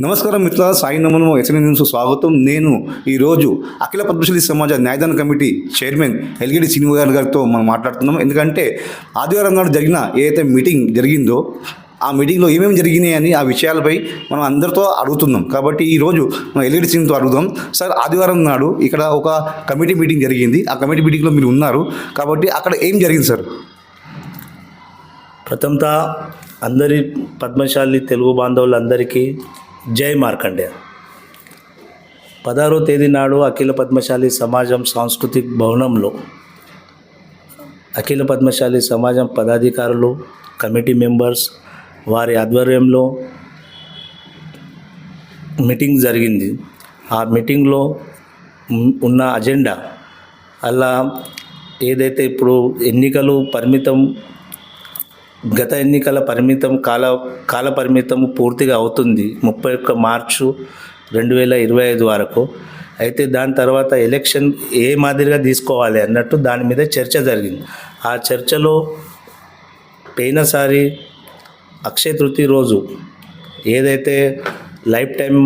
నమస్కారం మిత్రుల సాయి నమనం ఎస్ఎన్ స్వాగతం. నేను ఈరోజు అఖిల పద్మశ్రీ సమాజ న్యాయదాన కమిటీ చైర్మన్ ఎల్గిడి శ్రీనివాస్ గారితో మనం మాట్లాడుతున్నాం. ఎందుకంటే ఆదివారం నాడు జరిగిన ఏదైతే మీటింగ్ జరిగిందో ఆ మీటింగ్లో ఏమేమి జరిగినాయి అని ఆ విషయాలపై మనం అందరితో అడుగుతున్నాం. కాబట్టి ఈరోజు మనం ఎల్ఈడి సింగ్తో అడుగుదాం. సార్ ఆదివారం నాడు ఇక్కడ ఒక కమిటీ మీటింగ్ జరిగింది. ఆ కమిటీ మీటింగ్లో మీరు ఉన్నారు. కాబట్టి అక్కడ ఏం జరిగింది సార్? ప్రథమత అందరి పద్మశాలి తెలుగు బాంధవులందరికీ జై మార్కండేయ పదహారో తేదీ నాడు అఖిల పద్మశాలి సమాజం సాంస్కృతిక భవనంలో అఖిల పద్మశాలి సమాజం పదాధికారులు కమిటీ మెంబర్స్ వారి ఆధ్వర్యంలో మీటింగ్ జరిగింది. ఆ మీటింగ్లో ఉన్న అజెండా అలా ఏదైతే ఇప్పుడు ఎన్నికలు పరిమితం గత ఎన్నికల పరిమితం కాల కాల పరిమితం పూర్తిగా అవుతుంది. ముప్పై ఒక్క మార్చు రెండు వేల ఇరవై ఐదు వరకు. అయితే దాని తర్వాత ఎలక్షన్ ఏ మాదిరిగా తీసుకోవాలి అన్నట్టు దాని మీద చర్చ జరిగింది. ఆ చర్చలో పోయినసారి అక్షయ తృతీయ రోజు ఏదైతే లైఫ్ టైం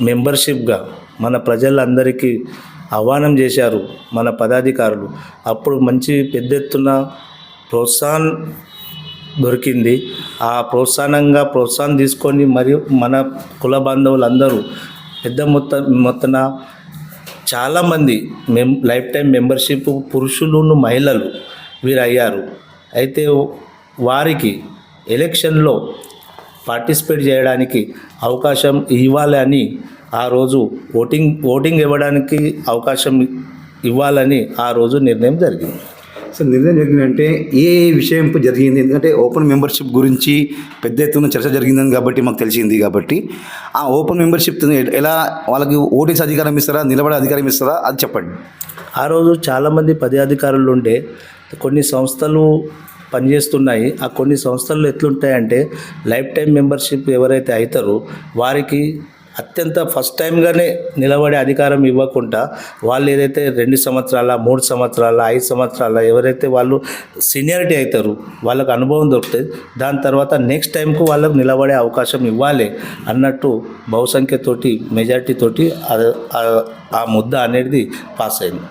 మెంబర్షిప్గా మన ప్రజలందరికీ ఆహ్వానం చేశారు మన పదాధికారులు అప్పుడు మంచి పెద్ద ఎత్తున ప్రోత్సాహం దొరికింది. ఆ ప్రోత్సాహంగా ప్రోత్సాహం తీసుకొని మరియు మన కుల బాంధవులందరూ పెద్ద మొత్త మొత్తన చాలామంది మెం లైఫ్ టైం మెంబర్షిప్ పురుషులను మహిళలు వీరు అయ్యారు అయితే వారికి ఎలక్షన్లో పార్టిసిపేట్ చేయడానికి అవకాశం ఇవ్వాలని ఆ రోజు ఓటింగ్ ఓటింగ్ ఇవ్వడానికి అవకాశం ఇవ్వాలని ఆ రోజు నిర్ణయం జరిగింది. సార్ నిర్ణయం జరిగిందంటే ఏ విషయం జరిగింది? ఎందుకంటే ఓపెన్ మెంబర్షిప్ గురించి పెద్ద ఎత్తున చర్చ జరిగిందని కాబట్టి మాకు తెలిసింది కాబట్టి ఆ ఓపెన్ మెంబర్షిప్ ఎలా వాళ్ళకి ఓటేసి అధికారం ఇస్తారా నిలబడే అధికారం ఇస్తారా అది చెప్పండి. ఆ రోజు చాలామంది పదాధికారులు ఉండే కొన్ని సంస్థలు పనిచేస్తున్నాయి. ఆ కొన్ని సంస్థలు ఎట్లుంటాయంటే లైఫ్ టైం మెంబర్షిప్ ఎవరైతే అవుతారో వారికి అత్యంత ఫస్ట్ టైంగానే నిలబడే అధికారం ఇవ్వకుండా వాళ్ళు ఏదైతే రెండు సంవత్సరాల మూడు సంవత్సరాల ఐదు సంవత్సరాల ఎవరైతే వాళ్ళు సీనియారిటీ అవుతారు వాళ్ళకు అనుభవం దొరుకుతుంది దాని తర్వాత నెక్స్ట్ టైంకు వాళ్ళకు నిలబడే అవకాశం ఇవ్వాలి అన్నట్టు బహుసంఖ్యతోటి మెజారిటీతోటి ఆ- ముద్ద అనేది పాస్ అయింది.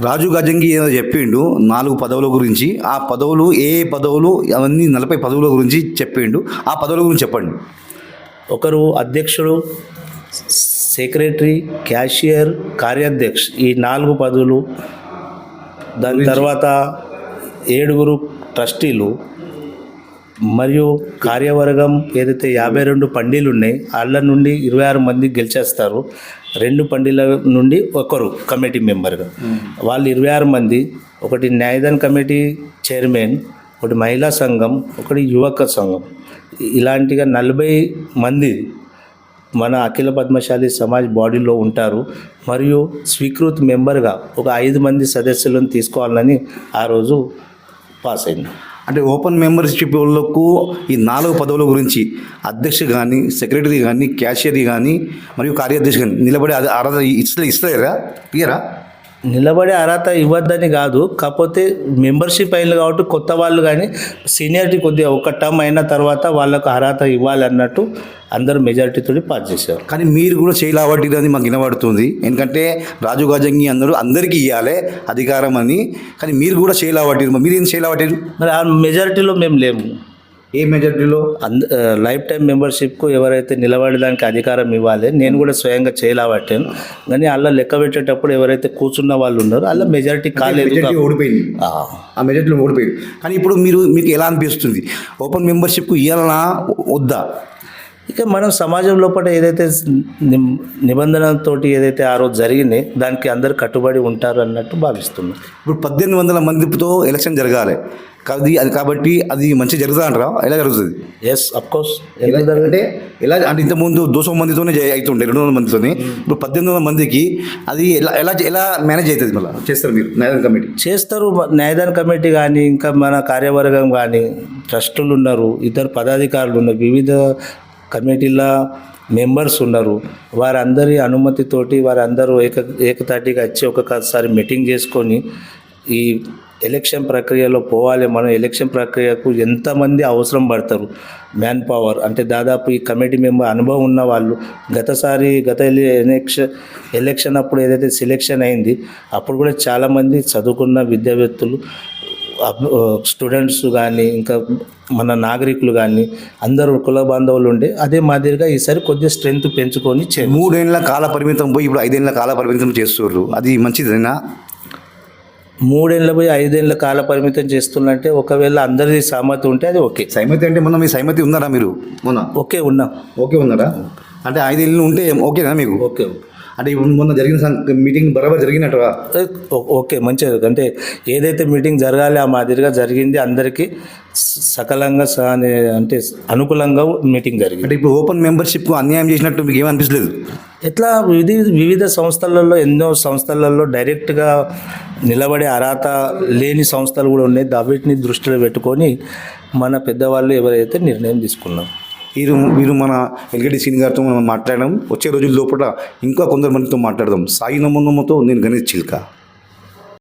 రాజు గజంగి ఏదో చెప్పిండు నాలుగు పదవుల గురించి ఆ పదవులు ఏ ఏ పదవులు అవన్నీ నలభై పదవుల గురించి చెప్పిండు ఆ పదవుల గురించి చెప్పండి. ఒకరు అధ్యక్షుడు సెక్రటరీ క్యాషియర్ కార్యాధ్యక్ష ఈ నాలుగు పదవులు. దాని తర్వాత ఏడుగురు ట్రస్టీలు మరియు కార్యవర్గం ఏదైతే యాభై రెండు పండీలు ఉన్నాయి వాళ్ళ నుండి ఇరవై ఆరు మంది గెలిచేస్తారు. రెండు పండీల నుండి ఒకరు కమిటీ మెంబర్గా. వాళ్ళు ఇరవై ఆరు మంది ఒకటి న్యాయదాన్ కమిటీ చైర్మన్ ఒకటి మహిళా సంఘం ఒకటి యువక సంఘం. ఇలాంటిగా నలభై మంది మన అఖిల పద్మశాలి సమాజ్ బాడీలో ఉంటారు. మరియు స్వీకృత్ మెంబర్గా ఒక ఐదు మంది సదస్సులను తీసుకోవాలని ఆ రోజు పాస్ అయింది. అంటే ఓపెన్ మెంబర్షిప్ వాళ్ళకు ఈ నాలుగు పదవుల గురించి అధ్యక్ష కానీ సెక్రటరీ కానీ క్యాషియర్ కానీ మరియు కార్యాధ్యక్ష కానీ నిలబడే అది అర్హత ఇస్తా ఇస్తారా క్లియరా నిలబడే అర్హత ఇవ్వద్దని కాదు కాకపోతే మెంబర్షిప్ అయింది కాబట్టి కొత్త వాళ్ళు కానీ సీనియారిటీ కొద్దిగా ఒక టర్మ్ అయిన తర్వాత వాళ్ళకు అర్హత ఇవ్వాలి అన్నట్టు అందరూ మెజారిటీతో పాస్ చేశారు. కానీ మీరు కూడా చేయలాబట్టి అని మాకు వినబడుతుంది. ఎందుకంటే రాజు గజంగి అందరూ అందరికీ ఇవ్వాలి అధికారం అని. కానీ మీరు కూడా చేయలాబట్టిరు మీరు ఏం చేయలాబట్టిరు మరి ఆ మెజారిటీలో మేము లేము. ఏ మెజారిటీలో అంద లైఫ్ టైం మెంబర్షిప్కు ఎవరైతే నిలబడడానికి అధికారం ఇవ్వాలి నేను కూడా స్వయంగా చేయలేబట్టాను కానీ అలా లెక్క పెట్టేటప్పుడు ఎవరైతే కూర్చున్న వాళ్ళు ఉన్నారో అలా మెజారిటీ కాలేదు మెజారిటీ ఓడిపోయింది. ఆ, మెజారిటీలో ఓడిపోయింది. కానీ ఇప్పుడు మీరు మీకు ఎలా అనిపిస్తుంది? ఓపెన్ మెంబర్షిప్కు ఇవ్వాలనా వద్దా? ఇక మనం సమాజం లోపల ఏదైతే నిబ్- నిబంధనలతోటి ఏదైతే ఆ రోజు జరిగింది దానికి అందరు కట్టుబడి ఉంటారు అన్నట్టు భావిస్తున్నాం. ఇప్పుడు పద్దెనిమిది వందల మందితో ఎలక్షన్ జరగాలి. కాబట్టి అది కాబట్టి అది మంచిగా జరుగుతుంది అంటారా ఎలా జరుగుతుంది? ఎస్ అఫ్కోర్స్ ఎలా అంటే ఎలా అంటే ఇంతకుముందు దోసం మందితోనే జై- అవుతుండే రెండు వందల మందితోనే. ఇప్పుడు పద్దెనిమిది వందల మందికి అది ఎలా ఎలా ఎలా మేనేజ్ అవుతుంది మళ్ళీ? చేస్తారు మీరు న్యాయ కమిటీ? చేస్తారు న్యాయదాన కమిటీ కానీ ఇంకా మన కార్యవర్గం కానీ ట్రస్టులు ఉన్నారు ఇద్దరు పదాధికారులు ఉన్నారు వివిధ కమిటీల మెంబర్స్ ఉన్నారు. వారందరి అనుమతితోటి వారందరూ ఏక ఏకతాటిగా వచ్చి ఒక్కొక్కసారి మీటింగ్ చేసుకొని ఈ ఎలక్షన్ ప్రక్రియలో పోవాలి మనం ఎలక్షన్ ప్రక్రియకు ఎంతమంది అవసరం పడతారు? మ్యాన్ పవర్ అంటే దాదాపు ఈ కమిటీ మెంబర్ అనుభవం ఉన్న వాళ్ళు గతసారి గత ఎలక్షన్ ఎలక్షన్ అప్పుడు ఏదైతే సెలెక్షన్ అయింది అప్పుడు కూడా చాలామంది చదువుకున్న విద్యావేత్తలు స్టూడెంట్స్ కానీ ఇంకా మన నాగరికులు కానీ అందరూ కుల బాంధవులు ఉండే అదే మాదిరిగా ఈసారి కొద్దిగా స్ట్రెంగ్త్ పెంచుకొని మూడేళ్ళ కాల పరిమితం పోయి ఇప్పుడు ఐదేళ్ళ కాల పరిమితం చేస్తున్నారు అది మంచిదేనా? మూడేళ్ళ పోయి ఐదేళ్ళ కాల పరిమితం చేస్తున్నట్టే ఒకవేళ అందరిది సహమతి ఉంటే అది ఓకే. సైమతి అంటే మొన్న మీ సైమతి ఉన్నారా మీరు? మొన్న? ఓకే ఉన్నాం. ఓకే ఉన్నారా? అంటే ఐదేళ్ళు ఉంటే ఓకేనా మీకు? ఓకే. అంటే ఇప్పుడు మొన్న జరిగిన మీటింగ్ బరాబర్ జరిగినట్టుగా? ఓ- ఓకే మంచిది అంటే ఏదైతే మీటింగ్ జరగాలి ఆ మాదిరిగా జరిగింది అందరికీ సకలంగా అంటే అనుకూలంగా మీటింగ్ జరిగింది. అంటే ఇప్పుడు ఓపెన్ మెంబర్షిప్ అన్యాయం చేసినట్టు మీకు ఏమనిపించలేదు ఇట్లా వివిధ వివిధ సంస్థలలో ఎన్నో సంస్థలలో డైరెక్ట్గా నిలబడే అర్హత లేని సంస్థలు కూడా ఉన్నాయి. దావిటిని దృష్టిలో పెట్టుకొని మన పెద్దవాళ్ళు ఎవరైతే నిర్ణయం తీసుకున్నాం వీరు మీరు మన ఎల్గడి సీని గారితో మనం మాట్లాడడం వచ్చే రోజుల లోపల ఇంకా కొందరు మనతో మాట్లాడదాం. సాయి నమ్మకముతో నేను గణేష్ చిల్కా.